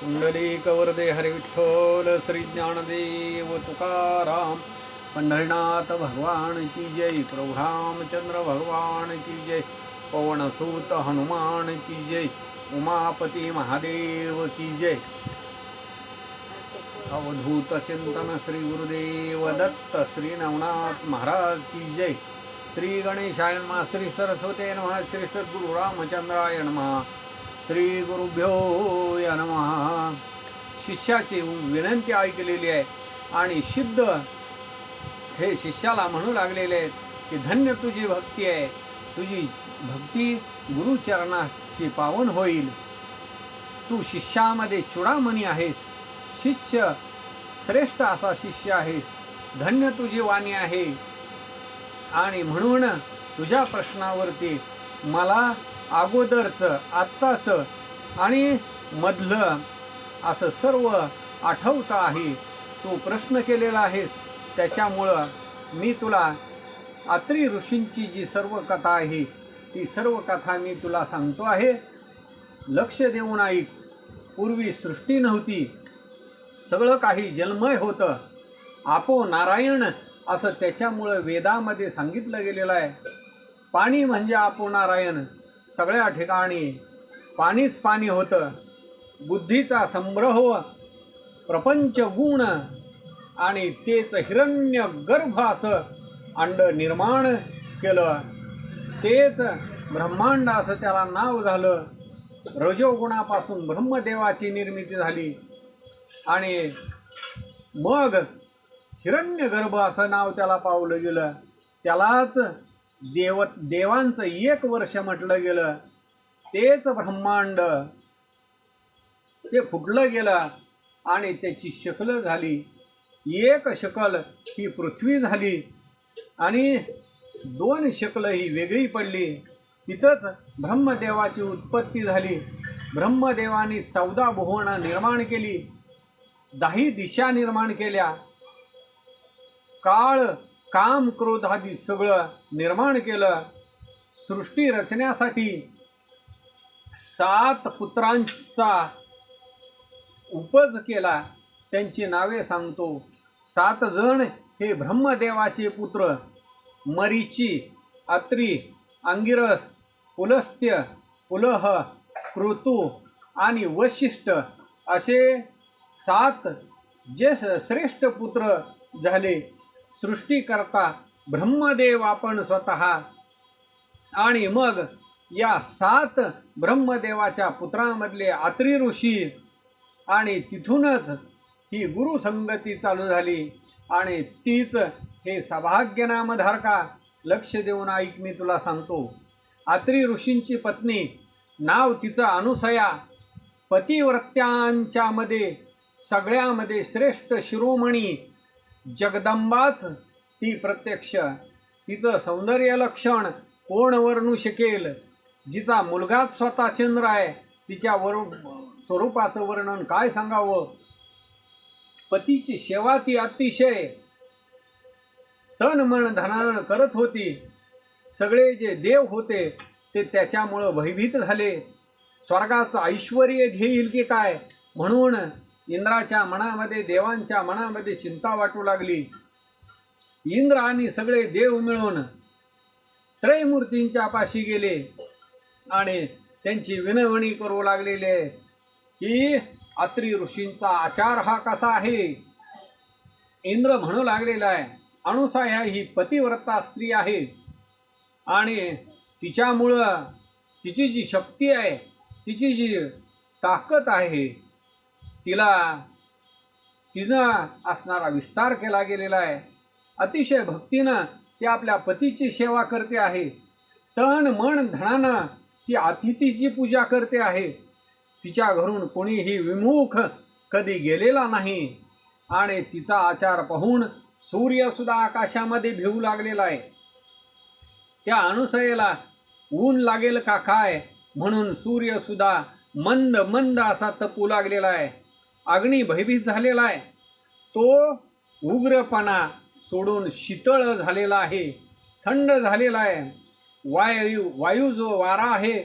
पुंडलीकवरदे हरी विठ्ठल श्री ज्ञानदेव तुकाराम पंढरीनाथ भगवान की जय प्रभु रामचंद्र भगवान की जय पवनसूत हनुमान की जय उमापती महादेव की जय। अवधूत चिंतन श्री गुरुदेव दत्त श्री नवनाथ महाराज की जय। श्री गणेशाय नमः श्री सरस्वती नमः श्री सद्गुरु रामचंद्राय महा श्री गुरुभ्यो या शिष्याची विनंती ऐकलेली आहे आणि सिद्ध हे शिष्याला म्हणू लागलेले आहेत की धन्य तुझी भक्ती आहे. तुझी भक्ती गुरुचरणाशी पावन होईल. तू शिष्यामध्ये चुडामणी आहेस. शिष्य श्रेष्ठ असा शिष्य आहेस. धन्य तुझी वाणी आहे. आणि म्हणून तुझ्या प्रश्नावरती मला अगोदरचं आत्ताचं आणि मधलं असं सर्व आठवतं आहे. तू प्रश्न केलेला आहेस. त्याच्यामुळं मी तुला अत्री ऋषींची जी सर्व कथा आहे ती सर्व कथा मी तुला सांगतो आहे. लक्ष देऊन ऐक पूर्वी सृष्टी नव्हती. सगळं काही जन्मय होतं. आपो नारायण असं त्याच्यामुळं वेदामध्ये सांगितलं गेलेलं आहे. पाणी म्हणजे आपो नारायण. सगळ्या ठिकाणी पाणीच पाणी होतं. बुद्धीचा संग्रह प्रपंच गुण आणि तेच हिरण्य गर्भ असं अंड निर्माण केलं. तेच ब्रह्मांड असं त्याला नाव झालं. रजोगुणापासून ब्रह्मदेवाची निर्मिती झाली. आणि मग हिरण्य गर्भ असं नाव त्याला पावलं गेलं. त्यालाच देव देवांचं एक वर्ष म्हटलं गेलं तेच ब्रह्मांड ते फुटलं गेलं आणि त्याची शकल झाली. एक शकल ही पृथ्वी झाली आणि दोन शकल ही वेगळी पडली. तिथंच ब्रह्मदेवाची उत्पत्ती झाली. ब्रह्मदेवाने चौदा भुवनं निर्माण केली दाही दिशा निर्माण केल्या. काळ काम क्रोध आदी सगळं निर्माण केलं. सृष्टी रचण्यासाठी सात पुत्रांचा उपज केला. त्यांची नावे सांगतो. सात जण हे ब्रह्मदेवाचे पुत्र. मरीची अत्री अंगिरस पुलस्त्य पुलह कृतू आणि वशिष्ठ असे सात जे श्रेष्ठ पुत्र झाले. सृष्टीकर्ता ब्रह्मदेव आपण स्वतः. आणि मग या सात ब्रह्मदेवाच्या पुत्रांमधले आत्री ऋषी. आणि तिथूनच ही गुरुसंगती चालू झाली. आणि तीच हे सौभाग्य नामधारका लक्ष देऊन ऐक मी तुला सांगतो. आत्री ऋषींची पत्नी नाव तिचं अनुसया. पतिव्रत्यांच्यामध्ये सगळ्यामध्ये श्रेष्ठ शिरोमणी जगदंबाच ती प्रत्यक्ष. तिचं सौंदर्य लक्षण कोण वर्णू शकेल? जिचा मुलगाच स्वतः चंद्र आहे तिच्या वर स्वरूपाचं वर्णन काय सांगावं? पतीची सेवा ती अतिशय तन मन धनानं करत होती. सगळे जे देव होते ते त्याच्यामुळं भयभीत झाले. स्वर्गाचं ऐश्वर घेईल की काय? म्हणून इंद्राच्या मनामध्ये देवांच्या मनामध्ये चिंता वाटू लागली. इंद्र आणि सगळे देव मिळून त्रयमूर्तींच्या पाशी गेले आणि त्यांची विनवणी करू लागलेले की अत्री ऋषींचा आचार हा कसा आहे? इंद्र म्हणू लागलेला आहे अणुसाया ही पतिव्रता स्त्री आहे आणि तिच्यामुळं तिची जी शक्ती आहे तिची जी ताकद आहे तिला तिनं असणारा विस्तार केला गेलेला आहे. अतिशय भक्तीनं ती आपल्या पतीची सेवा करते आहे. तन मन धनानं ती अतिथीची पूजा करते आहे. तिच्या घरून कोणीही विमुख कधी गेलेला नाही आणि तिचा आचार पाहून सूर्यसुद्धा आकाशामध्ये भिवू लागलेला आहे. त्या अनुसयेला ऊन लागेल का काय म्हणून सूर्यसुद्धा मंद मंद असा तपू लागलेला आहे. अग्नी भयभीत झालेला आहे. तो उग्रपणा सोडून शीतळ झालेला आहे थंड झालेला आहे. वायू वायू जो वारा आहे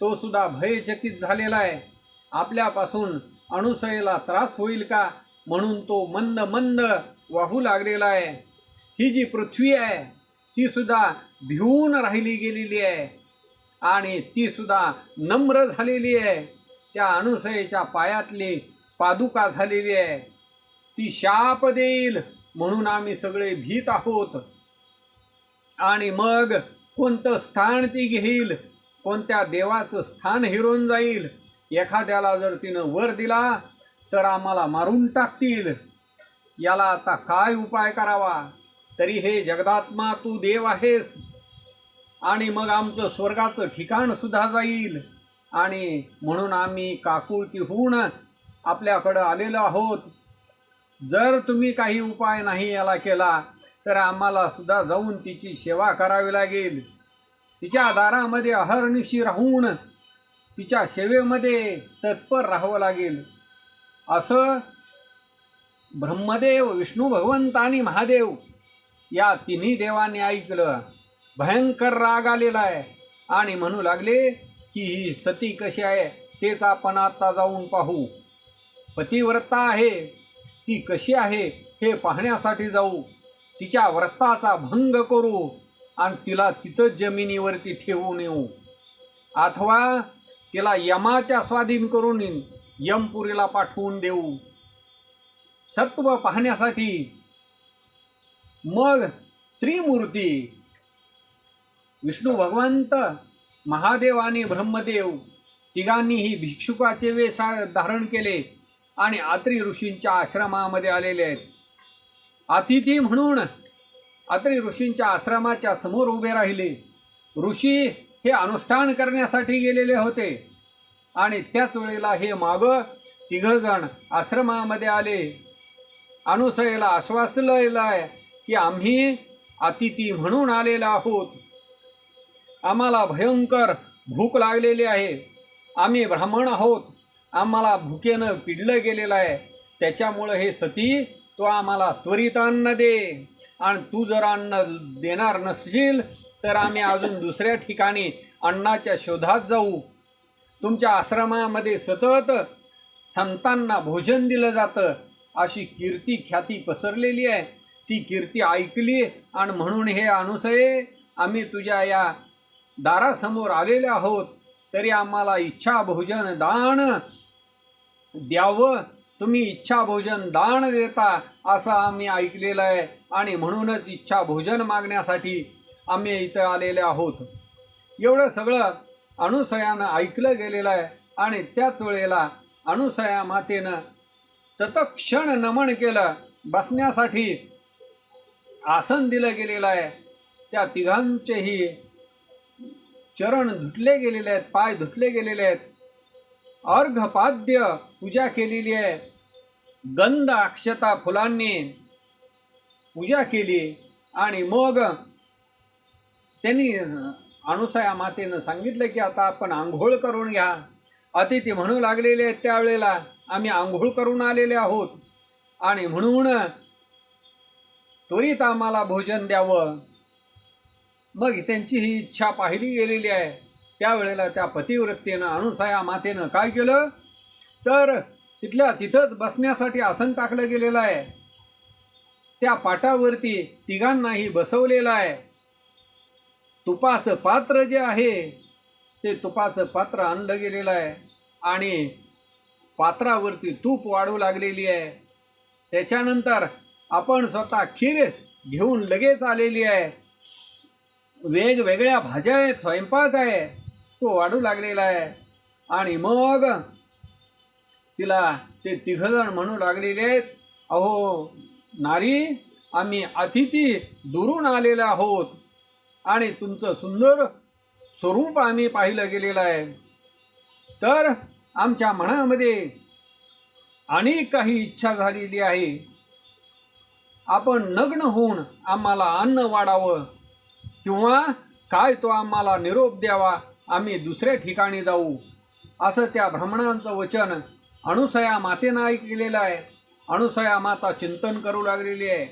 तो सुद्धा भयचकित झालेला आहे. आपल्यापासून अणुसयेला त्रास होईल का म्हणून तो मंद मंद वाहू लागलेला आहे. ही जी पृथ्वी आहे ती सुद्धा भिवून राहिली गेलेली आहे आणि ती सुद्धा नम्र झालेली आहे. त्या अणुसयेच्या पायातली पादुका झालेली आहे. ती शाप देईल म्हणून आम्ही सगळे भीत आहोत. आणि मग कोणतं स्थान ती घेईल कोणत्या देवाचं स्थान हिरून जाईल एखाद्याला जर तिनं वर दिला तर आम्हाला मारून टाकतील. याला आता काय उपाय करावा? तरी हे जगदात्मा तू देव आहेस. आणि मग आमचं स्वर्गाचं ठिकाण सुद्धा जाईल. आणि म्हणून आम्ही काकुळती होऊन आपल्याकडं आलेलो आहोत. जर तुम्ही काही उपाय नाही याला केला तर आम्हाला सुद्धा जाऊन तिची सेवा करावी लागेल. तिच्या दारामध्ये अहर्निशी राहून तिच्या सेवेमध्ये तत्पर राहावं लागेल. असं ब्रह्मदेव विष्णू भगवंत आणि महादेव या तिन्ही देवांनी ऐकलं. भयंकर राग आलेला आहे आणि म्हणू लागले की ही सती कशी आहे तेच आपण आत्ता जाऊन पाहू. पतिव्रता आहे. ती कशी आहे हे पाहण्यासाठी जाऊ. तिच्या व्रताचा भंग करू आणि तिला तिथंच जमिनीवरती ठेवून येऊ. अथवा तिला यमाच्या स्वाधीन करून यमपुरीला पाठवून देऊ. सत्व पाहण्यासाठी मग त्रिमूर्ती विष्णू भगवंत महादेव आणि ब्रह्मदेव तिघांनीही भिक्षुकाचे वेश धारण केले. आणि आत्री ऋषींच्या आश्रमामध्ये आलेले आहेत. अतिथी म्हणून अत्री ऋषींच्या आश्रमाच्या समोर उभे राहिले. ऋषी हे अनुष्ठान करण्यासाठी गेलेले होते आणि त्याच वेळेला हे मागं तिघजण आश्रमामध्ये आले. अनुसयेला आश्वासलेलं आहे की आम्ही अतिथी म्हणून आलेलो आहोत. आम्हाला भयंकर भूक लागलेली आहे. आम्ही ब्राह्मण आहोत. आम्हाला भुकेनं पिडलं गेलेलं आहे. त्याच्यामुळं हे सती तो आम्हाला त्वरित अन्न दे. आणि तू जर अन्न देणार नसशील तर आम्ही अजून दुसऱ्या ठिकाणी अन्नाच्या शोधात जाऊ. तुमच्या आश्रमामध्ये सतत संतांना भोजन दिलं जातं. अशी कीर्ती ख्याती पसरलेली आहे. ती कीर्ती ऐकली आणि म्हणून हे अनुसये आम्ही तुझ्या या दारासमोर आलेले आहोत. तरी आम्हाला इच्छा भोजन दान द्यावं. तुम्ही इच्छा भोजन दान देता असं आम्ही ऐकलेलं आहे. आणि म्हणूनच इच्छा भोजन मागण्यासाठी आम्ही इथं आलेले आहोत. एवढं सगळं अनुसयानं ऐकलं गेलेलं आहे. आणि त्याच वेळेला अनुसया मातेनं तत्क्षण नमन केलं. बसण्यासाठी आसन दिलं गेलेलं आहे. त्या तिघांचेही चरण धुतले गेलेले आहेत पाय धुतले गेलेले आहेत. अर्घपाद्य पूजा केलेली आहे. गंध अक्षता फुलांनी पूजा केली आणि मग त्यांनी अनुसया मातेनं सांगितलं की आता आपण आंघोळ करून घ्या. अतिथी म्हणू लागलेले आहेत त्यावेळेला आम्ही आंघोळ करून आलेले आहोत. आणि म्हणून त्वरित आम्हाला भोजन द्यावं. मग त्यांची ही इच्छा पाहिली गेलेली आहे. त्यावेळेला त्या पतिवृत्तीनं अनुसया मातेनं काय केलं? तर तिथल्या तिथंच बसण्यासाठी आसन टाकलं गेलेलं आहे. त्या पाटावरती तिघांनाही बसवलेलं आहे. तुपाचं पात्र जे आहे ते तुपाचं पात्र आणलं गेलेलं आहे आणि पात्रावरती तूप वाढू लागलेली आहे. त्याच्यानंतर आपण स्वतः खीर घेऊन लगेच आलेली आहे. वेगवेगळ्या भाज्या आहेत स्वयंपाक आहे. तो वाढू लागलेला आहे. आणि मग तिला ते तिघजण म्हणू लागलेले आहेत अहो नारी आम्ही अतिथी दुरून आलेले आहोत आणि तुमचं सुंदर स्वरूप आम्ही पाहिलं गेलेलं आहे. तर आमच्या मनामध्ये अनेक काही इच्छा झालेली आहे. आपण नग्न होऊन आम्हाला अन्न वाढावं किंवा काय तो आम्हाला निरोप द्यावा आम्ही दुसऱ्या ठिकाणी जाऊ. असं त्या ब्राह्मणांचं वचन अणुसया मातेनं ऐकलेलं आहे. अणुसया माता चिंतन करू लागलेली आहे.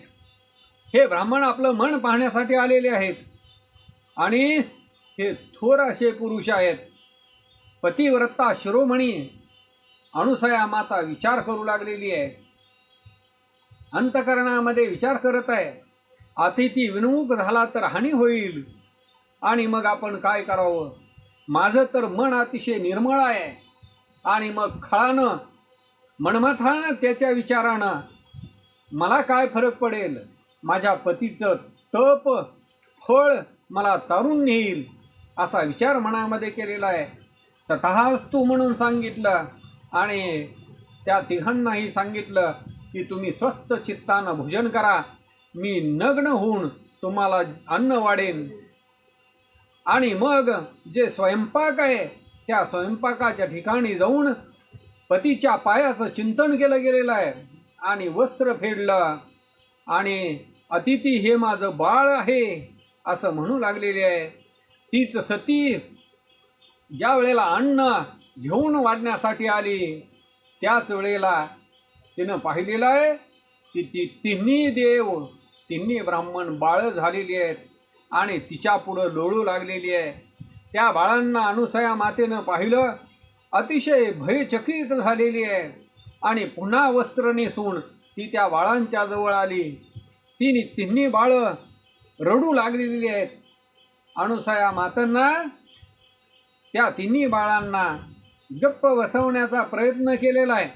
हे ब्राह्मण आपलं मन पाहण्यासाठी आलेले आहेत. आणि हे थोर असे पुरुष आहेत. पतिव्रता शिरोमणी अणुसया माता विचार करू लागलेली आहे. अंतकरणामध्ये विचार करत आहे. अतिथी विनमुख झाला तर हानी होईल. आणि मग आपण काय करावं? माझं तर मन अतिशय निर्मळ आहे. आणि मग खळानं मनमथानं त्याच्या विचारानं मला काय फरक पडेल? माझ्या पतीचं तप फळ मला तारून नेईल असा विचार मनामध्ये केलेला आहे. तथास्तू म्हणून सांगितलं आणि त्या तिघांनाही सांगितलं की तुम्ही स्वस्त चित्तानं भोजन करा. मी नग्न होऊन तुम्हाला अन्न वाढेन. आणि मग जे स्वयंपाक आहे त्या स्वयंपाकाच्या ठिकाणी जाऊन पतीच्या पायाचं चिंतन केलं गेलेलं आहे आणि वस्त्र फेडलं आणि अतिथी हे माझं बाळ आहे असं म्हणू लागलेले आहे. तीच सती ज्या वेळेला अन्न घेऊन वाढण्यासाठी आली त्याच वेळेला तिनं पाहिलेलं आहे की ती तिन्ही देव तिन्ही ब्राह्मण बाळं झालेली आहेत. आणि तिच्या पुढं लोळू लागलेली आहे. त्या बाळांना अनुसया मातेनं पाहिलं अतिशय भयचकित झालेली आहे. आणि पुन्हा वस्त्र नेसून ती त्या बाळांच्या जवळ आली. तिने तिन्ही बाळं रडू लागलेली आहेत. अनुसया मातांना त्या तिन्ही बाळांना गप्प बसवण्याचा प्रयत्न केलेला आहे.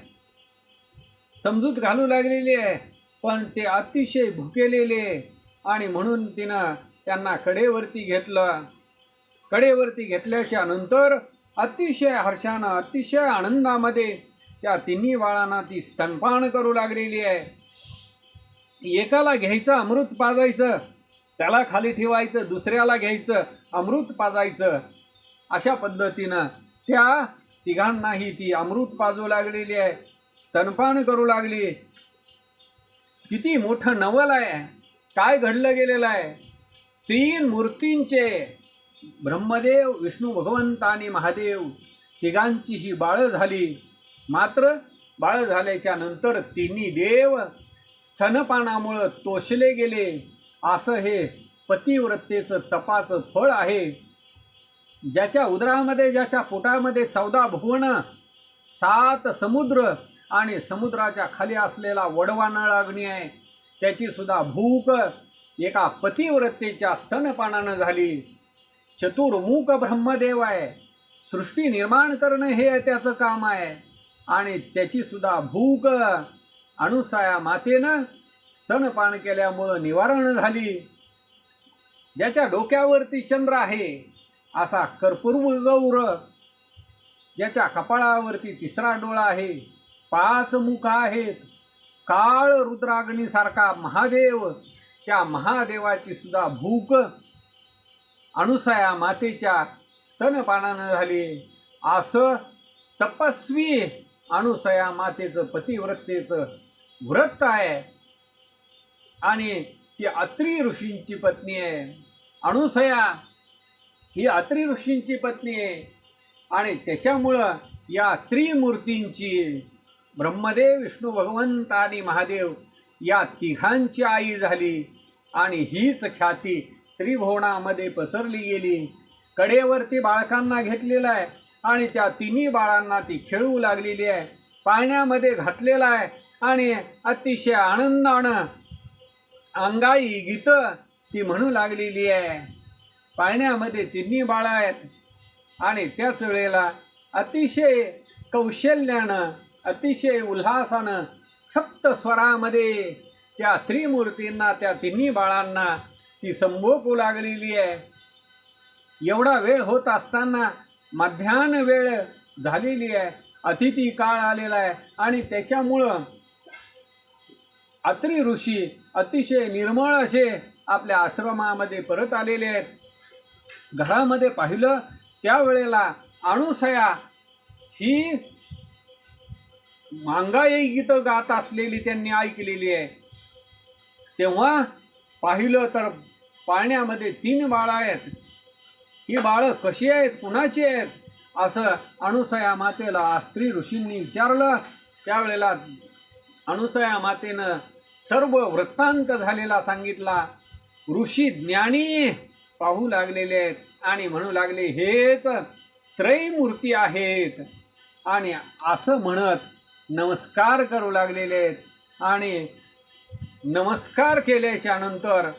समजूत घालू लागलेली आहे पण ते अतिशय भुकेलेले आणि म्हणून तिनं त्यांना कडेवरती घेतलं. कडेवरती घेतल्याच्या नंतर अतिशय हर्षानं अतिशय आनंदामध्ये त्या तिन्ही बाळांना ती स्तनपान करू लागलेली आहे. एकाला घ्यायचं अमृत पाजायचं त्याला खाली ठेवायचं दुसऱ्याला घ्यायचं अमृत पाजायचं. अशा पद्धतीनं त्या तिघांनाही ती अमृत पाजू लागलेली आहे स्तनपान करू लागली. किती मोठं नवल आहे. काय घडलं गेलेलं आहे? तीन मूर्तींचे ब्रह्मदेव विष्णू भगवंत आणि महादेव तिघांची ही बाळं झाली. मात्र बाळ झाल्याच्यानंतर तिन्ही देव स्तनपानामुळं तोषले गेले. असं हे पतिव्रतेचं तपाचं फळ आहे. ज्याच्या उदरामध्ये ज्याच्या पोटामध्ये चौदा भुवन सात समुद्र आणि समुद्राच्या खाली असलेला वडवानळ अग्नी आहे. त्याची सुद्धा भूक एका पतिव्रतेच्या स्तनपानानं झाली. चतुर्मुख ब्रह्मदेव आहे सृष्टी निर्माण करणं हे त्याचं काम आहे. आणि त्याची सुद्धा भूक अनुसाया मातेनं स्तनपान केल्यामुळं निवारण झाली. ज्याच्या डोक्यावरती चंद्र आहे असा कर्पूर्व गौर. ज्याच्या कपाळावरती तिसरा डोळा आहे पाच मुख आहेत. काळ रुद्राग्नीसारखा महादेव. त्या महादेवाची सुद्धा भूक अनुसया मातेच्या स्तनपानानं झाली. असं तपस्वी अनुसया मातेचं पतिव्रतेचं व्रत आहे. आणि ती अत्री ऋषींची पत्नी आहे. अनुसया ही अत्री ऋषींची पत्नी आहे. आणि त्याच्यामुळं या त्रिमूर्तींची ब्रह्मदेव विष्णू भगवंत आणि महादेव या तिघांची आई झाली आणि हीच ख्याती त्रिभुवनामध्ये पसरली गेली. कडेवरती बाळकांना घेतलेलं आहे आणि त्या तिन्ही बाळांना ती खेळू लागलेली आहे. पाण्यामध्ये घातलेला आहे आणि अतिशय आनंदानं अंगाई गीतं ती म्हणू लागलेली आहे. पाळण्यामध्ये तिन्ही बाळं आहेत आणि त्याच वेळेला अतिशय कौशल्यानं अतिशय उल्हासानं सप्तस्वरामध्ये त्या त्रिमूर्तींना त्या तिन्ही बाळांना ती संभोगू लागलेली आहे. एवढा वेळ होत असताना मध्यान्ह वेळ झालेली आहे. अतिथी काळ आलेला आहे. आणि त्याच्यामुळं अत्री ऋषी अतिशय निर्मळ असे आपल्या आश्रमामध्ये परत आलेले आहेत. घरामध्ये पाहिलं त्यावेळेला अणुसया ही मांगाई गीतं गात असलेली त्यांनी ऐकलेली आहे. तेव्हा पाहिलं तर पाळण्यामध्ये तीन बाळं आहेत. ही बाळं कशी आहेत कुणाची आहेत असं अणुसया मातेला स्त्री ऋषींनी विचारलं. त्यावेळेला अणुसया मातेनं सर्व वृत्तांत झालेला सांगितला. ऋषी ज्ञानी पाहू लागलेले आहेत आणि म्हणू लागले हेच त्रैमूर्ती आहेत. आणि असं म्हणत नमस्कार करू लागलेले आहेत आणि नमस्कार केल्याच्यानंतर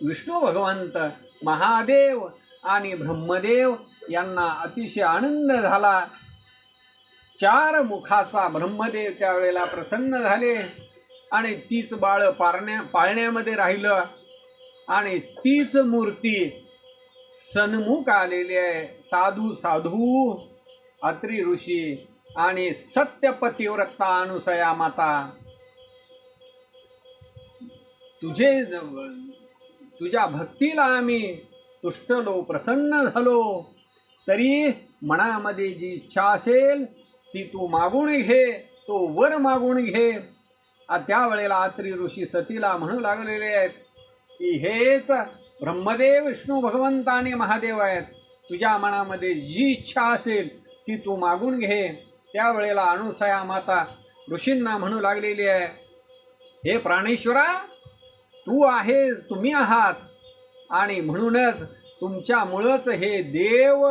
विष्णू भगवंत महादेव आणि ब्रह्मदेव यांना अतिशय आनंद झाला. चार मुखाचा ब्रह्मदेव त्यावेळेला प्रसन्न झाले आणि तीच बाळ पारण्या पाळण्यामध्ये राहिलं आणि तीच मूर्ती सन्मुख आलेली आहे. साधू साधू अत्री ऋषी आणि सत्यपतिव्रता अनुसया माता. तुझे तुझ्या भक्तीला आम्ही तुष्टलो प्रसन्न झालो. तरी मनामध्ये जी इच्छा असेल ती तू मागून घे तो वर मागून घे. त्यावेळेला आत्री ऋषी सतीला म्हणू लागलेले आहेत की हेच ब्रह्मदेव विष्णू भगवंत आणि महादेव आहेत. तुझ्या मनामध्ये जी इच्छा असेल ती तू मागून घे. त्यावेळेला अनुसया माता ऋषींना म्हणू लागलेली आहे हे प्राणेश्वरा तू आहे तुम्ही आहात. आणि म्हणूनच तुमच्यामुळंच हे देव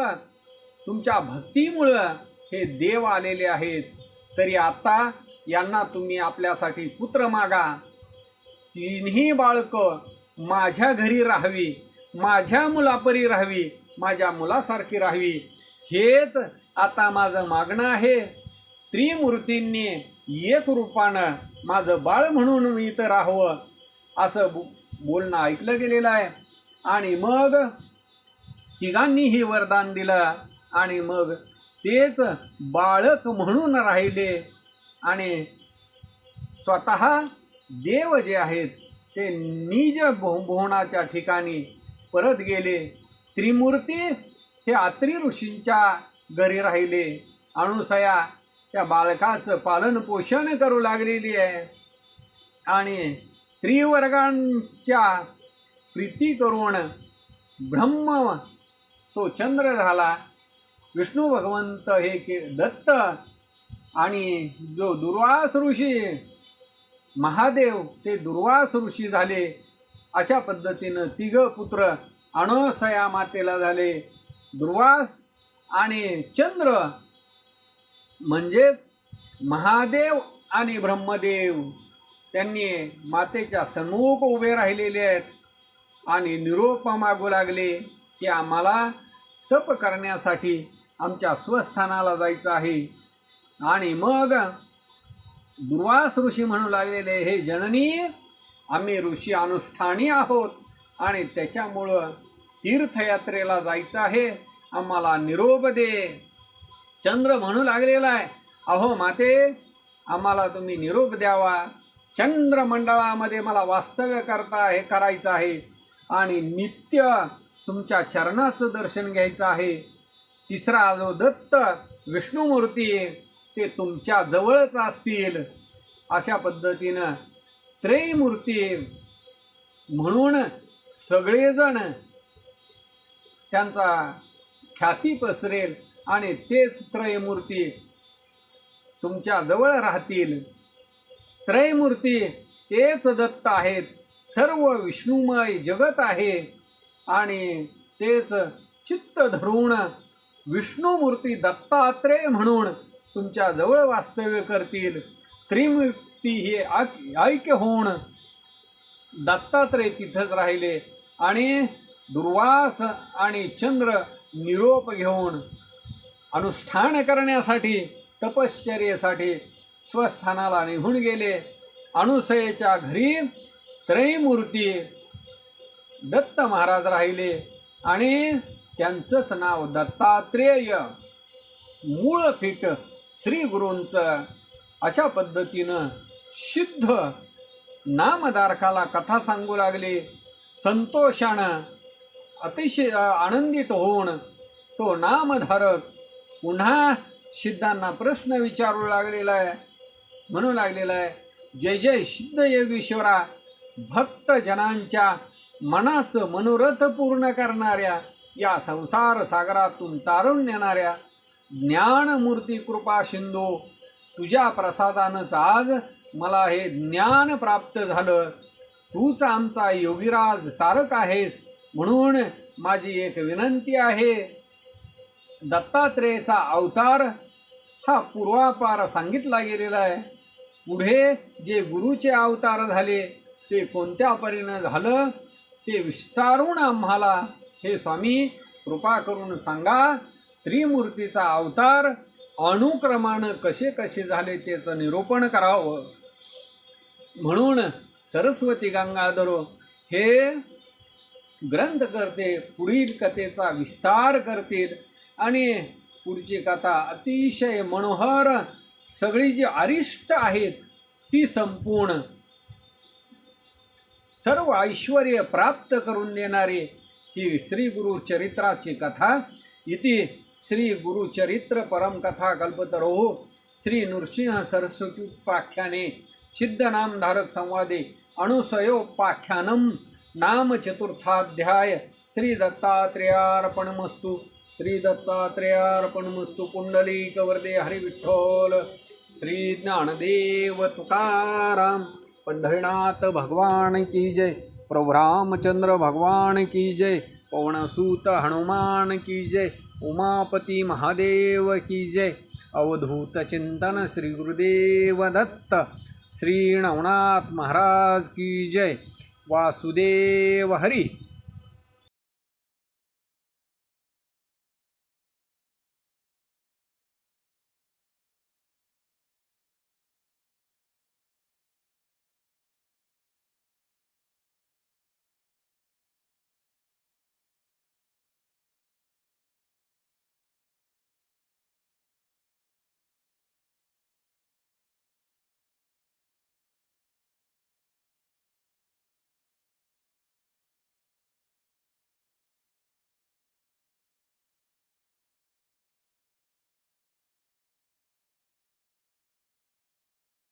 तुमच्या भक्तीमुळं हे देव आलेले आहेत. तरी आता यांना तुम्ही आपल्यासाठी पुत्र मागा. तिन्ही बाळकं माझ्या घरी राहावी माझ्या मुलापरी राहावी माझ्या मुलासारखी राहावी. हेच आता माझं मागणं आहे त्रिमूर्तींनी एक रूपानं माझं बाळ म्हणून मी इथं राहावं असं बो बोलणं ऐकलं गेलेलं आहे. आणि मग तिघांनीही वरदान दिलं आणि मग तेच बाळक म्हणून राहिले. आणि स्वतः देव जे आहेत ते निज भो भुवनाच्या ठिकाणी परत गेले. त्रिमूर्ती हे अत्री ऋषींच्या घरी राहिले. अणुसया त्या बालकाचं पालन पोषण करू लागलेली आहे. आणि त्रिवर्गांच्या प्रीती करून ब्रह्म तो चंद्र झाला. विष्णू भगवंत हे के दत्त आणि जो दुर्वास ऋषी महादेव ते दुर्वास ऋषी झाले. अशा पद्धतीनं तिघ पुत्र अणोसया मातेला झाले. दुर्वास आणि चंद्र म्हणजेच महादेव आणि ब्रह्मदेव त्यांनी मातेच्या सन्मुख उभे राहिलेले आहेत आणि निरोप मागू लागले की आम्हाला तप करण्यासाठी आमच्या स्वस्थानाला जायचं आहे. आणि मग दुर्वास ऋषी म्हणू लागलेले हे जननी आम्ही ऋषी अनुष्ठानी आहोत आणि त्याच्यामुळं तीर्थयात्रेला जायचं आहे. आम्हाला निरोप दे. चंद्र म्हणू लागलेला आहे. अहो माते आम्हाला तुम्ही निरोप द्यावा. चंद्रमंडळामध्ये मला वास्तव्य करता हे करायचं आहे. आणि नित्य तुमच्या चरणाचं दर्शन घ्यायचं आहे. तिसरा जो दत्त विष्णुमूर्ती ते तुमच्या जवळच असतील. अशा पद्धतीनं त्रयमूर्ती म्हणून सगळेजण त्यांचा ख्याती पसरेल आणि तेच त्रयमूर्ती तुमच्या जवळ राहतील. त्रयमूर्ती तेच दत्त आहेत. सर्व विष्णुमय जगत आहे. आणि तेच चित्त धरून विष्णुमूर्ती दत्तात्रेय म्हणून तुमच्या जवळ वास्तव्य करतील. त्रिमूर्ती हे ऐक्य होऊन दत्तात्रय तिथंच राहिले. आणि दुर्वास आणि चंद्र निरोप घेऊन अनुष्ठान करण्यासाठी तपश्चर्येसाठी स्वस्थानाला निघून गेले. अनुसयेच्या घरी त्रयमूर्ती दत्त महाराज राहिले आणि त्यांचंच नाव दत्तात्रेय. मूळ पीठ श्री गुरूंचं अशा पद्धतीनं सिद्ध नामधारकाला कथा सांगू लागली. संतोषानं अतिशय आनंदित होऊन तो नामधारक पुन्हा सिद्धांना प्रश्न विचारू लागलेला आहे. म्हणू लागलेला आहे जय जय सिद्ध योगेश्वरा भक्त जनांच्या मनाचं मनोरथ पूर्ण करणाऱ्या या संसार सागरातून तारून नेणाऱ्या ज्ञानमूर्ती कृपा सिंधू तुझ्या प्रसादानंच आज मला हे ज्ञान प्राप्त झालं. तूच आमचा योगीराज तारक आहेस. म्हणून माझी एक विनंती आहे. दत्तात्रेयचा अवतार हा पूर्वापार सांगितला गेलेला आहे. पुढे जे गुरुचे अवतार झाले ते कोणत्या परीनं झालं ते विस्तारून आम्हाला हे स्वामी कृपा करून सांगा. त्रिमूर्तीचा अवतार अनुक्रमानं कसे कसे झाले त्याचं निरूपण करावं. म्हणून सरस्वती गंगाधरो हे ग्रंथ करते पुढील कथेचा विस्तार करतील. आणि पुढची कथा अतिशय मनोहर सगळी जी अरिष्ट आहेत ती संपूर्ण सर्व ऐश्वर प्राप्त करून देणारी ही श्री गुरु चरित्राची कथा. इति श्री गुरुचरित्र परमकथा कल्पतरो. श्री नृसिंह सरस्वती उपाख्याने सिद्धनामधारक संवादे अणुसयोपाख्यानम नाम चतुर्थाध्याय श्री दत्तात्रेयार्पणमस्तु. श्री दत्तात्रेयार्पणमस्तु पुंडलिक वरदे हरी श्री ज्ञानदेव तुकाराम पंढरीनाथ भगवान की जय. प्रभु रामचंद्र भगवान की जय. पवनसूत हनुमान की जय. उमापती महादेव की जय. अवधूत चिंतन श्री गुरुदेव दत्त. श्री नवनाथ महाराज की जय. वासुदेव हरी।